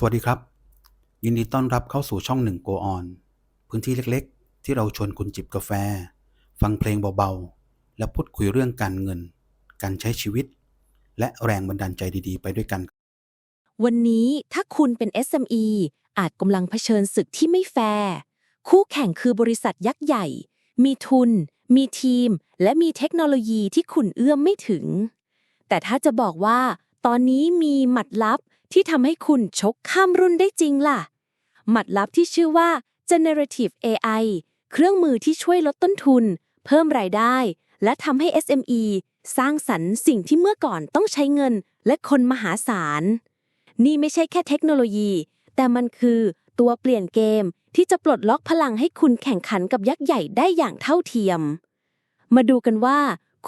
สวัสดีครับ ยินดีต้อนรับเข้าสู่ช่องหนึ่ง Go On พื้นที่เล็กๆ ที่เราชวนคุณจิบกาแฟ ฟังเพลงเบาๆ และพูดคุยเรื่องการเงิน การใช้ชีวิต และแรงบันดาลใจดีๆ ไปด้วยกัน วันนี้ถ้าคุณเป็น SME อาจกำลังเผชิญศึกที่ไม่แฟร์คู่แข่งคือบริษัทยักษ์ใหญ่ มีทุน มีทีม และมีเทคโนโลยีที่คุณเอื้อมไม่ถึง แต่ถ้าจะบอกว่า ตอนนี้มีหมัดลับ ที่ทำให้คุณชกข้ามรุ่นได้จริงล่ะ หมัดลับที่ชื่อว่า generative AI เครื่องมือที่ช่วยลดต้นทุน เพิ่มรายได้ และทำให้ SME สร้างสรรค์สิ่งที่เมื่อก่อนต้องใช้เงินและคนมหาศาล นี่ไม่ใช่แค่เทคโนโลยี แต่มันคือตัวเปลี่ยนเกมที่จะปลดล็อกพลังให้คุณแข่งขันกับยักษ์ใหญ่ได้อย่างเท่าเทียม มาดูกันว่า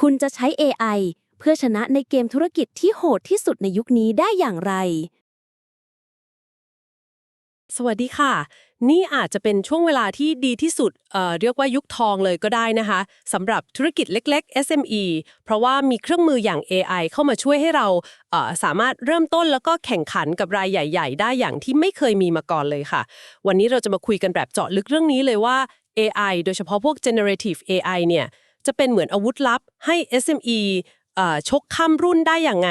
คุณจะใช้ AI เพื่อชนะในเกมธุรกิจที่โหดที่สุดในยุคนี้ได้อย่างไร สวัสดีค่ะ นี่อาจจะเป็นช่วงเวลาที่ดีที่สุดเเรียกว่ายุคทองเลยก็ได้นะคะสำหรับธุรกิจเล็ก ๆ SME เพราะว่ามีเครื่องมืออย่าง AI เข้ามาช่วยให้เราเสามารถเริ่มต้นแล้วก็แข่งขันกับรายใหญ่ ๆ ได้อย่างที่ไม่เคยมีมาก่อนเลยค่ะ วันนี้เราจะมาคุยกันแบบเจาะลึกเรื่องนี้เลยว่า AI โดยเฉพาะพวก generative AI เนี่ยจะเป็นเหมือนอาวุธลับให้ SME ชกข้ามรุ่นได้อย่างไง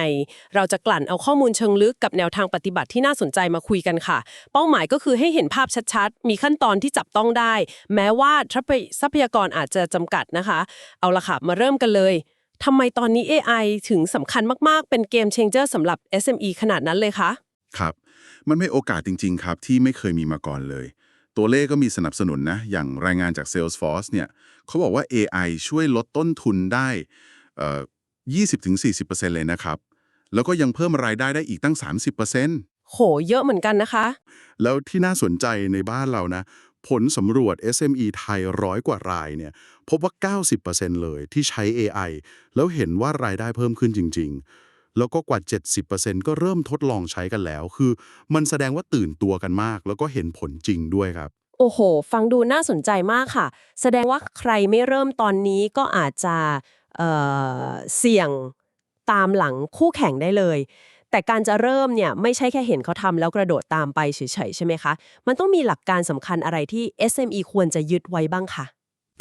เราจะกลั่นเอาข้อมูลเชิงลึกกับแนวทางปฏิบัติที่น่าสนใจมาคุยกันค่ะ เป้าหมายก็คือให้เห็นภาพชัดๆ มีขั้นตอนที่จับต้องได้ แม้ว่าทรัพยากรอาจจะจำกัดนะคะ เอาละค่ะ มาเริ่มกันเลยทำไมตอนนี้ AI ถึงสำคัญมากๆ เป็นเกม changer สำหรับ SME ขนาดนั้นเลยคะ ครับ มันไม่โอกาสจริง ๆ ครับ ที่ไม่เคยมีมาก่อนเลย ตัวเลขก็มีสนับสนุนนะ อย่างรายงานจาก Salesforce เนี่ยเขาบอกว่า AI ช่วยลดต้นทุนได้ 20-40%เลยนะครับ แล้วก็ยังเพิ่มรายได้ได้อีกตั้ง 30%โห เยอะเหมือนกันนะคะ แล้วที่น่าสนใจในบ้านเรานะ ผลสำรวจ SME ไทยร้อยกว่ารายเนี่ย พบว่า 90%เลยที่ใช้ AI แล้วเห็นว่ารายได้เพิ่มขึ้นจริง ๆ แล้วก็กว่า 70%ก็เริ่มทดลองใช้กันแล้ว คือมันแสดงว่าตื่นตัวกันมาก แล้วก็เห็นผลจริงด้วยครับโอ้โห ฟังดูน่าสนใจมากค่ะ แสดงว่าใครไม่เริ่มตอนนี้ก็อาจจะ เอ่อเสี่ยงตามหลังคู่แข่งได้เลย แต่การจะเริ่มเนี่ยไม่ใช่แค่เห็นเขาทำแล้วกระโดดตามไปเฉยๆใช่ไหมคะ มันต้องมีหลักการสำคัญอะไรที่ SME ควรจะยึดไว้บ้างค่ะ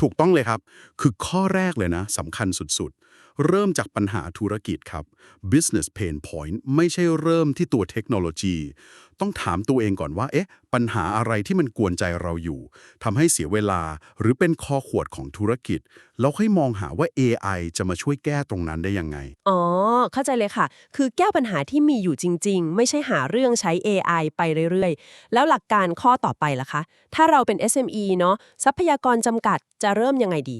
ถูกต้องเลยครับ คือข้อแรกเลยนะสำคัญสุดๆ เริ่มจากปัญหาธุรกิจครับ business pain point ไม่ใช่เริ่มที่ตัวเทคโนโลยี ต้องถามตัวเองก่อนว่า เอ๊ะ ปัญหาอะไรที่มันกวนใจเราอยู่ทำให้เสียเวลา หรือเป็นคอขวดของธุรกิจ แล้วค่อยมองหาว่า AI จะมาช่วยแก้ตรงนั้นได้ยังไง อ๋อ เข้าใจเลยค่ะ คือแก้ปัญหาที่มีอยู่จริง ๆ ไม่ใช่หาเรื่องใช้ AI ไปเรื่อยๆ แล้วหลักการข้อต่อไปล่ะคะ ถ้าเราเป็น SME เนาะทรัพยากรจำกัดจะเริ่มยังไงดี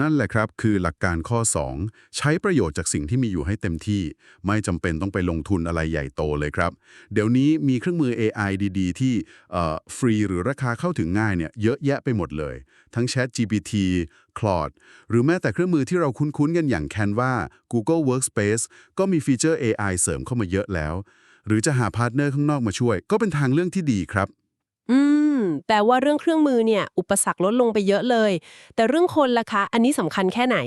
นั่นแหละครับคือหลักการข้อ 2 ใช้ประโยชน์จากสิ่งที่มีอยู่ให้เต็มที่ ไม่จำเป็นต้องไปลงทุนอะไรใหญ่โตเลยครับ เดี๋ยวนี้มีเครื่องมือ AI ดีๆ ที่เอ่อฟรีหรือราคาเข้าถึงง่ายเนี่ยเยอะแยะไปหมดเลย ทั้ง Chat GPT Claude หรือแม้แต่เครื่องมือที่เราคุ้นๆกันอย่าง Canva Google Workspace ก็มีฟีเจอร์ AI เสริมเข้ามาเยอะแล้ว หรือจะหาพาร์ทเนอร์ข้างนอกมาช่วย ก็เป็นทางเรื่องที่ดีครับ อืม แปลว่าเรื่องเครื่องมือเนี่ยอุปสรรคลดลงไปเยอะเลย แต่เรื่องคนล่ะคะ อันนี้สำคัญแค่ไหน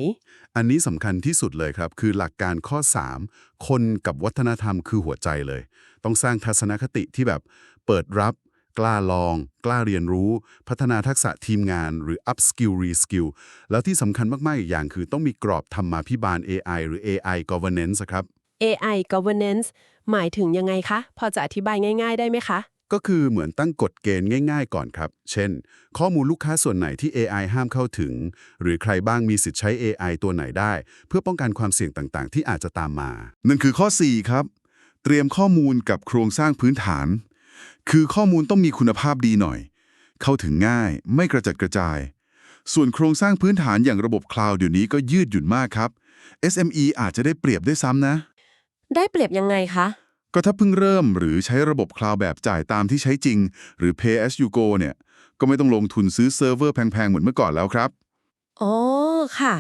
อันนี้สำคัญที่สุดเลยครับ คือหลักการข้อ 3 คนกับวัฒนธรรมคือหัวใจเลย ต้องสร้างทัศนคติที่แบบเปิดรับ กล้าลอง กล้าเรียนรู้ พัฒนาทักษะทีมงานหรือ up skill re skill แล้วที่สำคัญมาก ๆ อีกอย่างคือต้องมีกรอบธรรมาภิบาล AI หรือ AI governance ครับ AI governance หมายถึงยังไงคะ พอจะอธิบายง่าย ๆ ได้ไหมคะ ก็คือเหมือนตั้งกฎเกณฑ์ง่ายๆก่อนครับ เช่น ข้อมูลลูกค้าส่วนไหนที่ AI ห้ามเข้าถึง หรือใครบ้างมีสิทธิ์ใช้ AI ตัวไหนได้ เพื่อป้องกันความเสี่ยงต่างๆ ที่อาจจะตามมา นั่นคือข้อ 4 ครับ เตรียมข้อมูลกับโครงสร้างพื้นฐาน คือข้อมูลต้องมีคุณภาพดีหน่อย เข้าถึงง่าย ไม่กระจัดกระจาย ส่วนโครงสร้างพื้นฐานอย่างระบบคลาวด์เดี๋ยวนี้ก็ยืดหยุ่นมากครับ SME อาจจะได้เปรียบด้วยซ้ำนะ ได้เปรียบยังไงคะ ก็ถ้าเพิ่งเริ่มหรือใช้ระบบคลาวด์แบบจ่ายตามที่ใช้จริง หรือ Pay as you go เนี่ย ก็ไม่ต้องลงทุนซื้อเซิร์ฟเวอร์แพงๆ เหมือนเมื่อก่อนแล้วครับ อ๋อ ค่ะ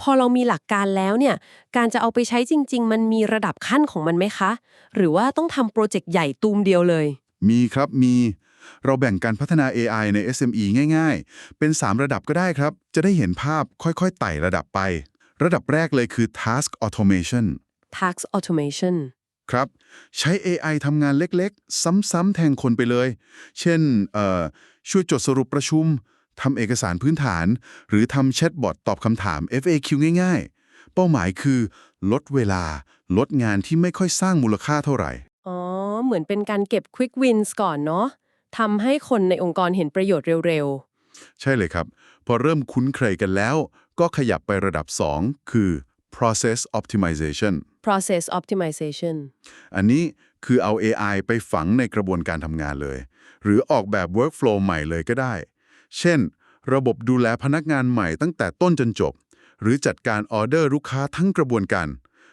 พอเรามีหลักการแล้วเนี่ย การจะเอาไปใช้จริง ๆ มันมีระดับขั้นของมันไหมคะ หรือว่าต้องทำโปรเจกต์ใหญ่ตูมเดียวเลย มีครับมี เราแบ่งการพัฒนา AI ใน SME ง่าย ๆ เป็น 3 ระดับก็ได้ครับ จะได้เห็นภาพค่อยๆ ไต่ระดับไป ระดับแรกเลยคือ Task Automation tax automation ครับ ใช้ AI ทำงานเล็กๆ ซ้ำๆแทนคนไปเลย เช่นเอ่อช่วยจดสรุปประชุมทำเอกสารพื้นฐาน หรือทำแชทบอทตอบคำถาม FAQ ง่าย ๆ เป้าหมายคือ ลดเวลา ลดงานที่ไม่ค่อยสร้างมูลค่าเท่าไหร่ อ๋อ เหมือนเป็นการเก็บ quick wins ก่อนเนาะทำให้คนในองค์กรเห็นประโยชน์เร็วใช่เลยครับ พอเริ่มคุ้นเคยกันแล้ว ก็ขยับไประดับ 2 คือ process optimization ๆ process optimization อันนี้คือเอา AI ไปฝังในกระบวนการทำงานเลย หรือออกแบบ workflow ใหม่เลยก็ได้ เช่น ระบบดูแลพนักงานใหม่ตั้งแต่ต้นจนจบ หรือจัดการออเดอร์ลูกค้าทั้งกระบวนการ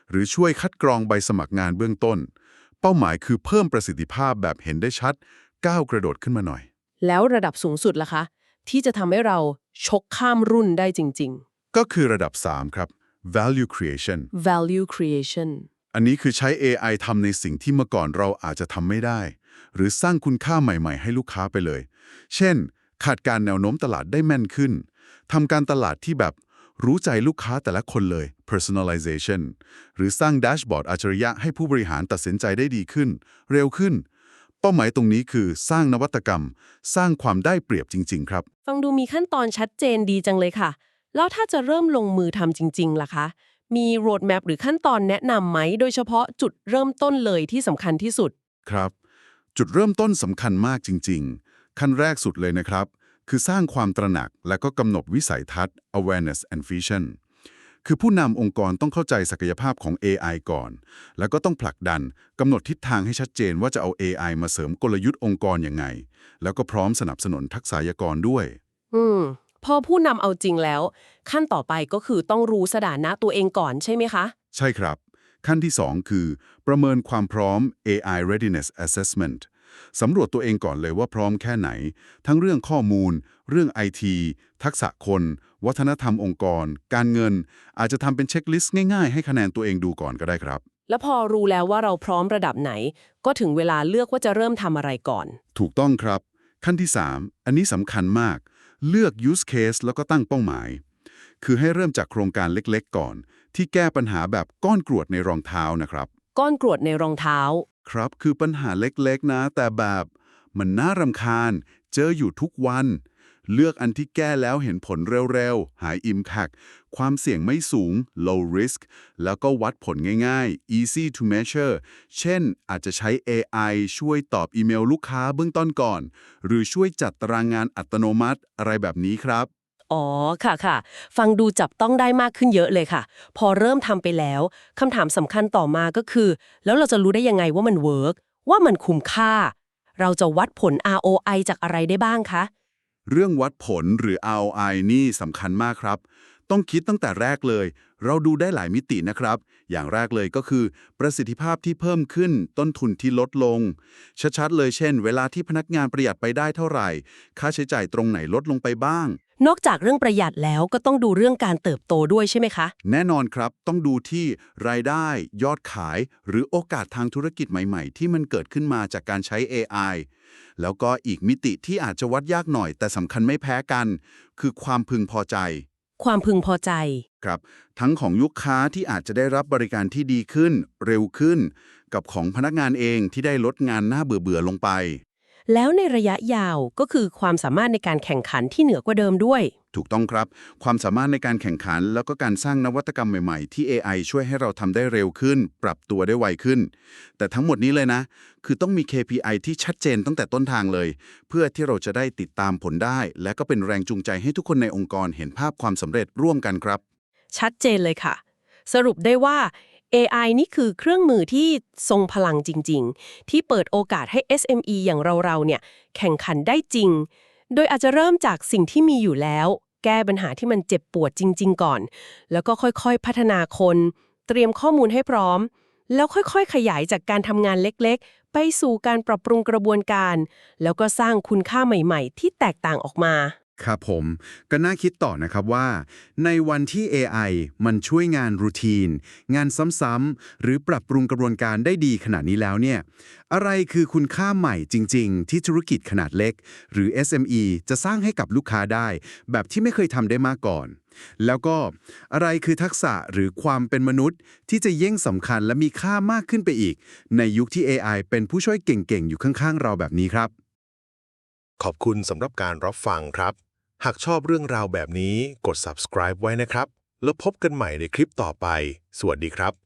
หรือช่วยคัดกรองใบสมัครงานเบื้องต้น เป้าหมายคือเพิ่มประสิทธิภาพแบบเห็นได้ชัดก้าวกระโดดขึ้นมาหน่อย แล้วระดับสูงสุดล่ะคะ ที่จะทำให้เราชกข้ามรุ่นได้จริงก็คือระดับ 3 ครับ value creation ๆ value creation อันนี้คือใช้ AI ทำในสิ่งที่เมื่อก่อนเราอาจจะทำไม่ได้ หรือสร้างคุณค่าใหม่ ๆ ให้ลูกค้าไปเลย เช่น ขาดการแนวโน้มตลาดได้แม่นขึ้นทำการตลาดที่แบบรู้ใจลูกค้าแต่ละคนเลย personalization หรือสร้างแดชบอร์ดอัจฉริยะให้ผู้บริหารตัดสินใจได้ดีขึ้น เร็วขึ้น เป้าหมายตรงนี้คือสร้างนวัตกรรม สร้างความได้เปรียบจริง ๆ ครับ ฟังดูมีขั้นตอนชัดเจนดีจังเลยค่ะ แล้วถ้าจะเริ่มลงมือทำจริงๆล่ะคะ มีโรดแมปหรือขั้นตอนแนะนำไหม โดยเฉพาะจุดเริ่มต้นเลยที่สำคัญที่สุด ครับ จุดเริ่มต้นสำคัญมากจริง ๆ ขั้นแรกสุดเลยนะครับ คือสร้างความตระหนักและก็กำหนดวิสัยทัศน์ awareness and vision คือผู้นำองค์กรต้องเข้าใจศักยภาพของ AI ก่อน แล้วก็ต้องผลักดันกำหนดทิศทางให้ชัดเจนว่าจะเอา AI มาเสริมกลยุทธ์องค์กรยังไง แล้วก็พร้อมสนับสนุนทักษายกรด้วย อืม พอผู้นำเอาจริงแล้ว ขั้นต่อไปก็คือต้องรู้สถานะตัวเองก่อนใช่ไหมคะ ใช่ครับ ขั้นที่ 2 คือ ประเมินความพร้อม AI readiness assessment สำรวจตัวเองก่อนเลยว่าพร้อมแค่ไหน ทั้งเรื่องข้อมูล เรื่อง IT ทักษะคน วัฒนธรรมองค์กร การเงิน อาจจะทำเป็นเช็คลิสต์ง่ายๆ ให้คะแนนตัวเองดูก่อนก็ได้ครับ แล้วพอรู้แล้วว่าเราพร้อมระดับไหน ก็ถึงเวลาเลือกว่าจะเริ่มทำอะไรก่อน ถูกต้องครับ ขั้นที่ 3 อันนี้สำคัญมาก เลือก use case แล้วก็ตั้งเป้าหมาย คือให้เริ่มจากโครงการเล็กๆ ก่อน ที่แก้ปัญหาแบบก้อนกรวดในรองเท้านะครับ ก้อนกรวดในรองเท้า ครับคือปัญหาเล็กๆ นะ แต่แบบมันน่ารำคาญ เจออยู่ทุกวัน เลือกอันที่แก้แล้วเห็นผลเร็วๆ หาย Impact ความเสี่ยงไม่สูง low risk แล้วก็วัดผลง่ายๆ easy to measure เช่น อาจจะใช้ AI ช่วยตอบอีเมลลูกค้าเบื้องต้นก่อน หรือช่วยจัดตารางงานอัตโนมัติอะไรแบบนี้ครับอ๋อ ค่ะค่ะ ฟังดูจับต้องได้มากขึ้นเยอะเลยค่ะ พอเริ่มทำไปแล้วคำถามสำคัญต่อมาก็คือ แล้วเราจะรู้ได้ยังไงว่ามันเวิร์กว่ามันคุ้มค่า เราจะวัดผล ROI จากอะไรได้บ้างคะ เรื่องวัดผลหรือ ROI นี่สำคัญมากครับ ต้องคิดตั้งแต่แรกเลย เราดูได้หลายมิตินะครับ อย่างแรกเลยก็คือ ประสิทธิภาพที่เพิ่มขึ้น ต้นทุนที่ลดลง ชัดๆเลยเช่น เวลาที่พนักงานประหยัดไปได้เท่าไหร่ ค่าใช้จ่ายตรงไหนลดลงไปบ้าง นอกจากเรื่องประหยัดแล้วก็ต้องดูเรื่องการเติบโตด้วยใช่ไหมคะ แน่นอนครับ ต้องดูที่รายได้ ยอดขาย หรือโอกาสทางธุรกิจใหม่ ๆ ที่มันเกิดขึ้นมาจากการใช้ AI แล้วก็อีกมิติที่อาจจะวัดยากหน่อย แต่สำคัญไม่แพ้กัน คือความพึงพอใจ ความพึงพอใจ ครับ ทั้งของลูกค้าที่อาจจะได้รับบริการที่ดีขึ้น เร็วขึ้น กับของพนักงานเองที่ได้ลดงานหน้าเบื่อๆลงไป แล้วในระยะยาวก็คือความสามารถในการแข่งขันที่เหนือกว่าเดิมด้วย ถูกต้องครับ ความสามารถในการแข่งขัน แล้วก็การสร้างนวัตกรรมใหม่ๆ ที่ AI ช่วยให้เราทำได้เร็วขึ้น ปรับตัวได้ไวขึ้น แต่ทั้งหมดนี้เลยนะ คือต้องมี KPI ที่ชัดเจนตั้งแต่ต้นทางเลย เพื่อที่เราจะได้ติดตามผลได้ และก็เป็นแรงจูงใจให้ทุกคนในองค์กรเห็นภาพความสำเร็จร่วมกันครับ ชัดเจนเลยค่ะ สรุปได้ว่า AI นี่คือเครื่องมือที่ทรงพลังจริง ๆ ที่เปิดโอกาสให้ SME อย่างเราๆเนี่ยแข่งขันได้จริง โดยอาจจะเริ่มจากสิ่งที่มีอยู่แล้ว แก้ปัญหาที่มันเจ็บปวดจริง ๆ ก่อน แล้วก็ค่อยๆ พัฒนาคน เตรียมข้อมูลให้พร้อม แล้วค่อยๆ ขยายจากการทำงานเล็กๆ ไปสู่การปรับปรุงกระบวนการ แล้วก็สร้างคุณค่าใหม่ ๆ ที่แตกต่างออกมา ครับผมก็น่าคิดต่อนะครับว่า ในวันที่ AI มันช่วยงานรูทีน งานซ้ำๆหรือปรับปรุงกระบวนการได้ดีขนาดนี้แล้วเนี่ย อะไรคือคุณค่าใหม่จริง ๆ ที่ธุรกิจขนาดเล็ก หรือ SME จะสร้างให้กับลูกค้าได้ แบบที่ไม่เคยทำได้มาก่อน แล้วก็อะไรคือทักษะหรือความเป็นมนุษย์ ที่จะยิ่งสำคัญและมีค่ามากขึ้นไปอีก ในยุคที่ AI เป็นผู้ช่วยเก่งๆ อยู่ข้างๆ เราแบบนี้ครับ ขอบคุณสำหรับการรับฟังครับ หากชอบเรื่องราวแบบนี้กด subscribe ไว้นะครับ แล้วพบกันใหม่ในคลิปต่อไป สวัสดีครับ